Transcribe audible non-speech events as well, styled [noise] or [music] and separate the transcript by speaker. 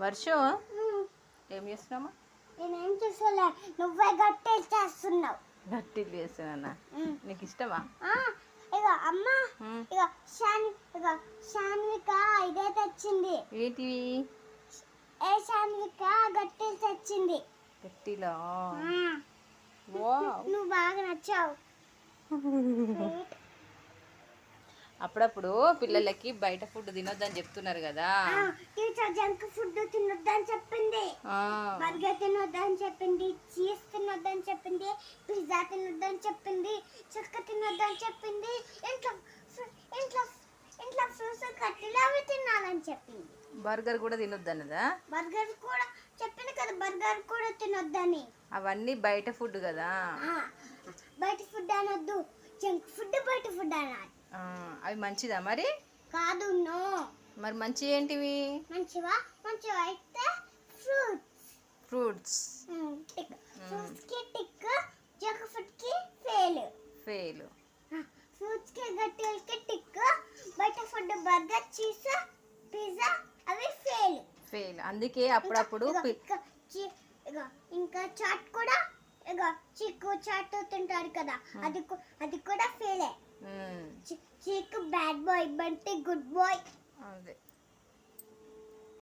Speaker 1: వర్షం ఏం చేస్తున్నామా
Speaker 2: నేనేం చేసలే నువ్వే గట్టెలు చేస్తున్నావు.
Speaker 1: గట్టిలు చేస్తున్నా. నీకు ఇష్టమా?
Speaker 2: ఇగ అమ్మ. ఇగ శాన్ ఇగ శాన్విక ఇదే తెచ్చింది.
Speaker 1: ఏంటివి?
Speaker 2: ఏ శాన్విక గట్టెలు తెచ్చింది.
Speaker 1: గట్టిలో.
Speaker 2: నువ్వు బాగా నచ్చావు. [laughs]
Speaker 1: అప్పుడప్పుడు పిల్లలకి బయట ఫుడ్ తినొద్దని చెప్తున్నారు కదా.
Speaker 2: టీచర్ జంక్ ఫుడ్ తినొద్దని చెప్పింది. బర్గర్ తినొద్దని చెప్పింది చీజ్ తినొద్దని చెప్పింది పిజ్జా తినొద్దని చెప్పింది చెక్క తినొద్దని చెప్పింది ఇంట్లో ఇంట్లో ఇంట్లో ఫ్రూట్స్ కట్టెలు అవి తినాలని చెప్పింది.
Speaker 1: బర్గర్ కూడా తినొద్దన్నదా?
Speaker 2: బర్గర్ కూడా చెప్పింది కదా బర్గర్ కూడా తినొద్దని.
Speaker 1: అవన్నీ బయట ఫుడ్ కదా.
Speaker 2: బయట ఫుడ్ అనొద్దు జంక్ ఫుడ్ బయట ఫుడ్ అనాలి.
Speaker 1: అవి మంచిదా మరి?
Speaker 2: కాదు నో.
Speaker 1: మరి మంచి ఏంటివి?
Speaker 2: మంచివా? మంచివా అయితే ఫ్రూట్స్.
Speaker 1: ఫ్రూట్స్
Speaker 2: ఫ్రూట్స్కి టిక్ జంక్ ఫుడ్కి ఫెయిల్.
Speaker 1: ఫెయిల్
Speaker 2: ఫ్రూట్స్కి గట్టికి టిక్ బయట ఫుడ్ బర్గర్ చీజ్ పిజ్జా అవి ఫెయిల్
Speaker 1: ఫెయిల్. అందుకే అప్పుడప్పుడు
Speaker 2: ఇక చాట్ కూడా చిక్కు చాట్ తింటారు కదా అది కూ- అది కూడా ఫెయిలే
Speaker 1: um,
Speaker 2: చీక్ bad boy Bunty good boy
Speaker 1: అదే.